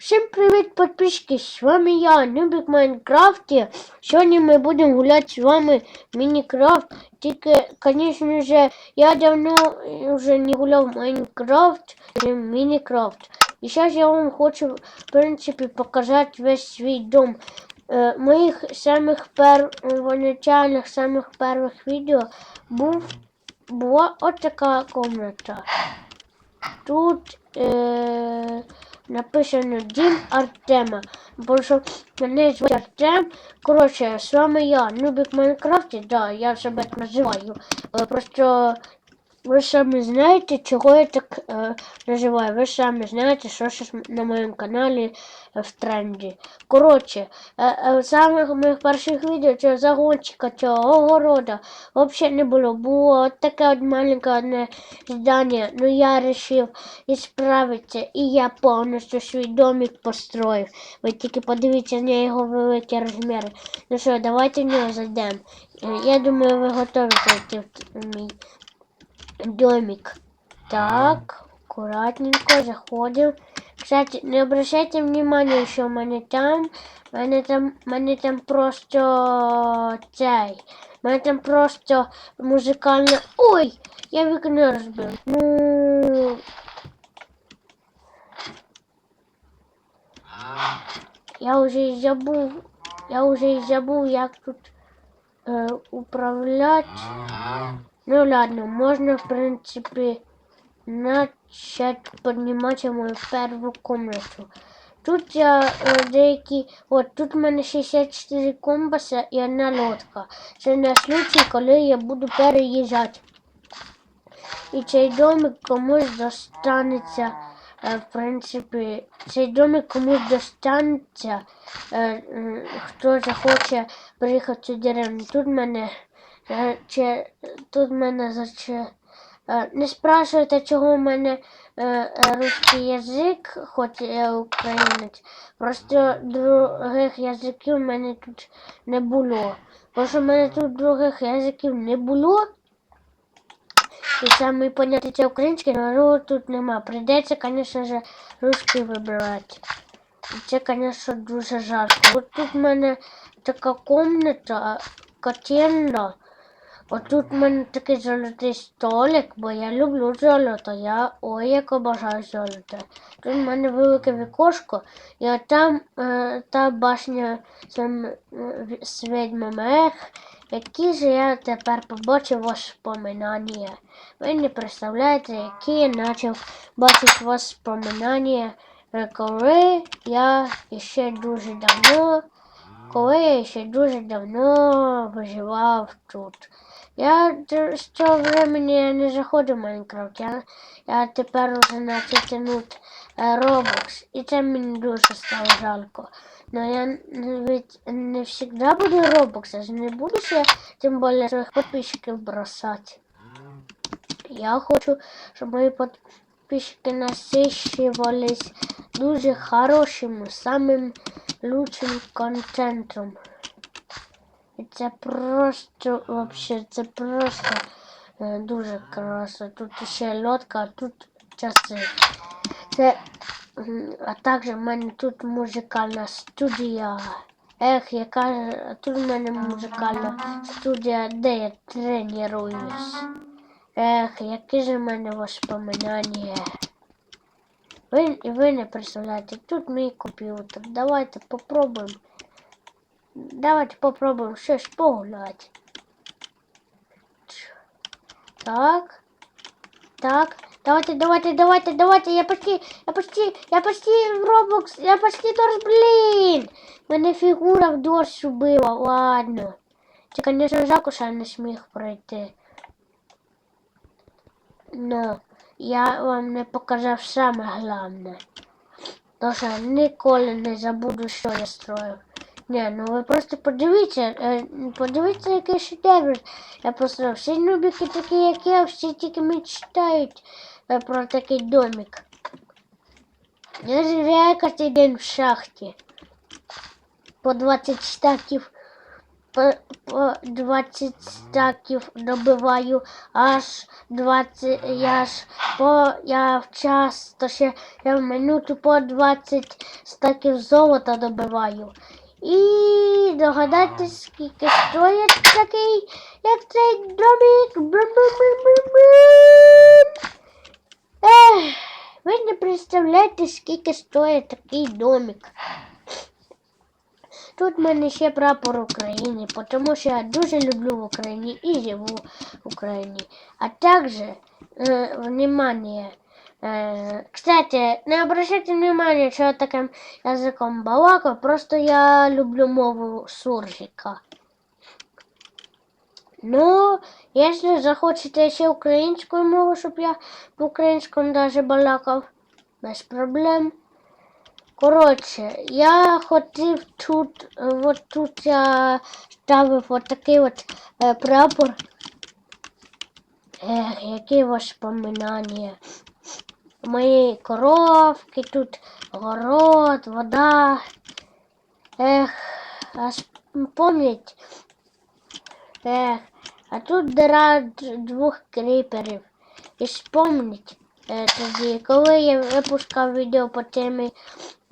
Всім привіт, підписчики! З вами я, Нубик Майнкрафті. Сьогодні ми будемо гуляти з вами в Мінікрафт. Тільки, звісно ж, я давно вже не гуляв в Майнкрафт, в Мінікрафт. І зараз я вам хочу, в принципі, показати весь свій дом. Е, моїх самих первоначальних, самих перших відео був, була от така комната. Тут е, написано Дім Артема. Бо що мене звуть Артем. Коротше, з вами я, Нубик в Майнкрафті, да, я себе так називаю. Просто ви самі знаєте, чого я так е, називаю. Ви самі знаєте, що зараз на моєму каналі е, в тренді. Коротше, е, е, самих моїх перших відео цього загончика, цього огорода взагалі не було. Було таке от маленьке одне здання. Ну я вирішив ісправитися і я повністю свій домик построїв. Ви тільки подивіться на його великі розміри. Ну що, давайте в нього зайдемо. Е, Я думаю, ви готові зайти в мій домик. Так, аккуратненько заходим. Кстати, не обращайте внимания, що в мене там. В мене там, мене там просто цей. В мене там просто музикальна. Ой! Я вікно розбив. Ну. Я вже і забув. Я вже і забув, як тут е, управляти. Ну ладно, можно, в принципе, начать поднимать мою первую комнату. Тут я е, деякі. От тут в мене 64 компаса і одна лодка. Це на случай, коли я буду переїжджати. І цей домик комусь достанеться. е, В принципі, цей домик комусь достанеться, е, м, хто захоче приїхати в деревню. Тут в мене Чи тут мене заче. Не спрашуйте, чого в мене е, е, русський язик, хоч я українець. Просто других язиків в мене тут не було. Бо що в мене тут других язиків не було. І саме поняття це українське, але тут нема. Прийдеться, звісно ж, русський вибирати. І це, звісно, дуже жарко. От тут в мене така комната, котельна. Отут в мене такий золотий столик, бо я люблю золото. Я ой, як обожаю золото. Тут в мене велике вікошко, і там е, та башня з, м- в- з відьмами. Ех, які ж я тепер побачив воспоминання. Ви не представляєте, які я почав бачити воспоминання, е, коли я ще дуже давно, коли я ще дуже давно виживав тут. Я з того времени не заходив в Майнкрафт. Я, я тепер уже начав тянути Roblox. І це мені дуже стало жалко. Но я ведь не завжди буду Roblox, я не буду ще тим більше своїх підписчиків бросати. Я хочу, щоб мої підписчики насичувались дуже хорошим, самим лучшим контентом. Це просто, вообще, це просто е, дуже класно. Тут ще лодка, а тут часи. Це, а також в мене тут музикальна студія. Ех, яка тут в мене музикальна студія, де я тренуюсь. Ех, які ж в мене воспоминання. Ви, ви не представляєте, тут мій комп'ютер. Давайте попробуємо. Давайте попробуем щось погуляти. Так. Так. Давайте, давайте, давайте, давайте. Я почти, я почти, я почти в Roblox, я почти дощ, блін. Мене фігура в дощ убила, ладно. Це, конечно, жалко, що я не зміг пройти. Но я вам не показав саме головне. То що я ніколи не забуду, що я строїв. Ні, ну ви просто подивіться, е, подивіться, який шедевр. Я просто всі нубики такі, як я, всі тільки мечтають е, про такий домик. Я живу кожен в шахті. По 20 штатів по, по 20 стаків добиваю, аж 20, я ж по, я в час, то ще я в минуту по 20 стаків золота добиваю. І догадайтесь, скільки стоїть такий, як цей домик. Бру-бру-бру-бру-бру. Ех, ви не представляєте, скільки стоїть такий домик. Тут в мене ще прапор України, тому що я дуже люблю в Україні і живу в Україні. А також, э, внимание, кстати, не обращайте внимания, що я таким язиком балакаю, просто я люблю мову суржика. Ну, якщо захочете ще українською мову, щоб я в українському даже балакав, без проблем. Коротше, я хотів тут, е, от тут я ставив от такий от е, прапор. Ех, які воспоминання. Мої коровки, тут город, вода. Ех, аж пам'ять. Ех, а тут дира д- двох кріперів. І спомніть е, тоді, коли я випускав відео по темі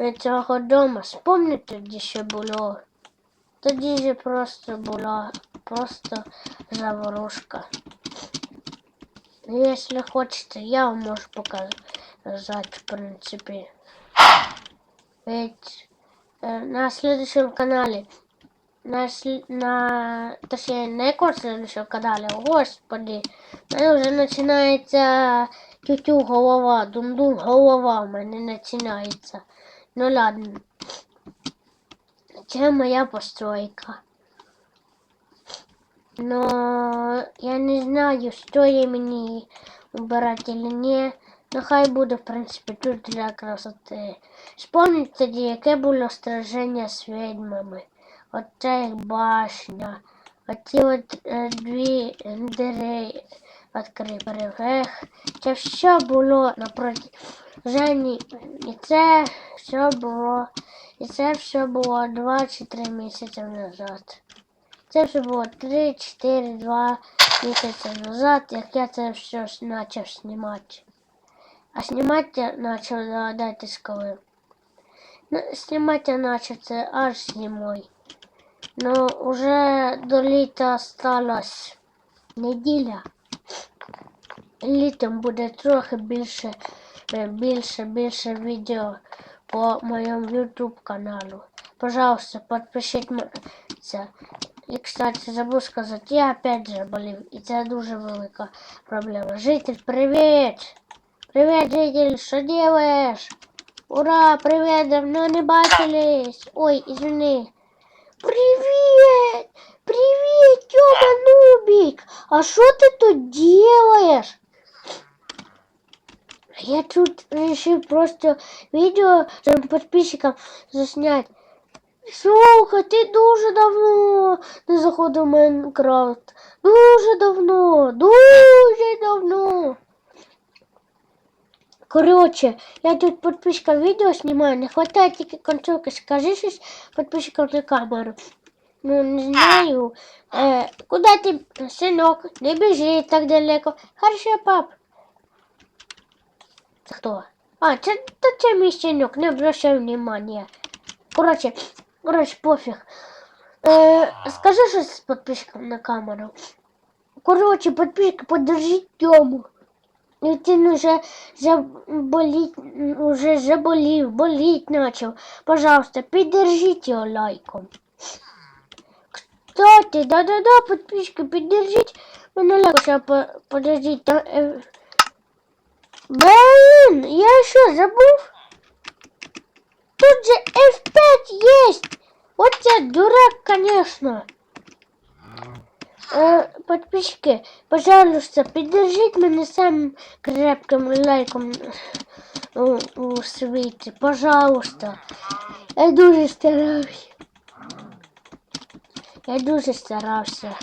е, цього дому, спомніть тоді, що було. Тоді же просто була просто заворушка. Якщо хочете, я вам можу показати, в принципі. Ведь э, на следующем канале, на, на точнее, на якому следующем канале, господи, у мене вже починається тютю голова, дум-дум голова у мене починається. Ну ладно. Це моя постройка. Но я не знаю, стоит мені убирать или не. Ну хай буде, в принципі, тут для красоти. Спомніть тоді, яке було страження з відьмами. Оце їх башня. Оті от е, дві дири відкрили. Ех, це все було на протяженні. І це все було. І це все було 2 чи 3 місяці назад. Це вже було 3, 4, 2 місяці назад, як я це все почав знімати. А знімати я почав догадайтесь коли. Ну, знімати почав це аж зимою. Ну, уже до літа осталось неділя. Літом буде трохи більше, е, більше, більше відео по моєму YouTube каналу. Пожалуйста, підпишіться. І, кстати, забув сказати, я опять заболів, і це дуже велика проблема. Житель, привіт! Привіт, житель, що делаешь? Ура, привіт, давно не бачились. Ой, извини. Привіт! Привіт, Тёма Нубик! А що ти тут делаешь? Я тут решил просто видео своим подписчикам заснять. Слухай, ти дуже давно не заходив в Майнкрафт. Дуже давно, дуже давно. Короче, я тут подписчикам відео знімаю, не хватає тільки концовки. Скажи щось подписчикам на камеру. Ну, не знаю. Е, куда ти, синок? Не біжи так далеко. Хорошо, пап. Це хто? А, це, це, це мій синок, не обращай внимания. Короче, короче, пофіг. Е, скажи щось подписчикам на камеру. Короче, подписчики, подержіть Тему. Ведь уже заболеть, уже заболел, болеть начал. Пожалуйста, поддержите его лайком. Кстати, да-да-да, подписчики, поддержите мене лайком. Подождите. э, Блин, я что, забыл? Тут же F5 есть. Вот я дурак, конечно. Э, подписчики, пожалуйста, поддержите меня самым крепким лайком у, у світі. Пожалуйста. Я дуже старався. Я дуже старався.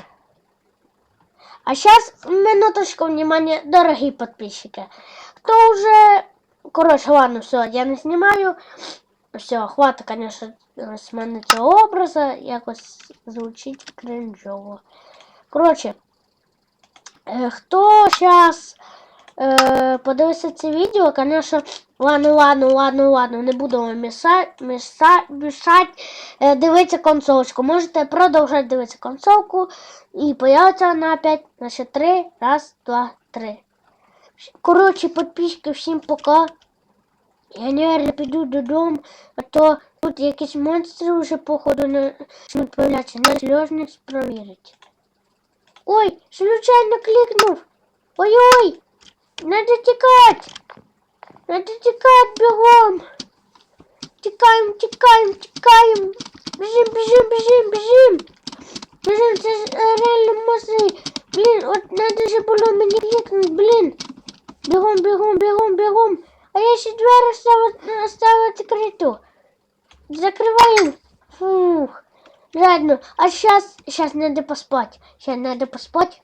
А сейчас минуточку внимания, дорогие подписчики. Кто уже... Короче, ладно, все, я не снимаю. Все, хватить, конечно, з цього образу, якось звучить кринжово. Коротше, хто зараз е, подивиться це відео, конечно, ладно, ладно, ладно, ладно, не буду вам мішати, е, дивитися концовочку. Можете продовжати дивитися концовку і появиться вона опять на ще три. Раз, два, три. Коротше, підписчики, всім пока. Я, наверное, піду додому, а то тут якісь монстри вже, походу, не появляться. На сльозність провірити. Ой, случайно кликнув. Ой-ой! Надо тікати! Надо тікати бігом! Тікаємо, тікаємо, тікаємо! Біжим, біжим, біжим! Біжим, це ж е, реально моси! Блін, от надо же було мені кликнути, блін! Бігом, бігом, бігом, бігом! А я ще двері оставила, оставила відкриту. Закриваємо. Фух. Ладно, а сейчас, сейчас надо поспать. Сейчас надо поспать.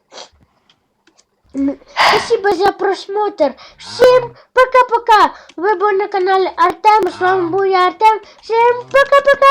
М, Спасибо за просмотр. Всем пока-пока. Вы были на канале Артем. С вами был я, Артем. Всем пока-пока.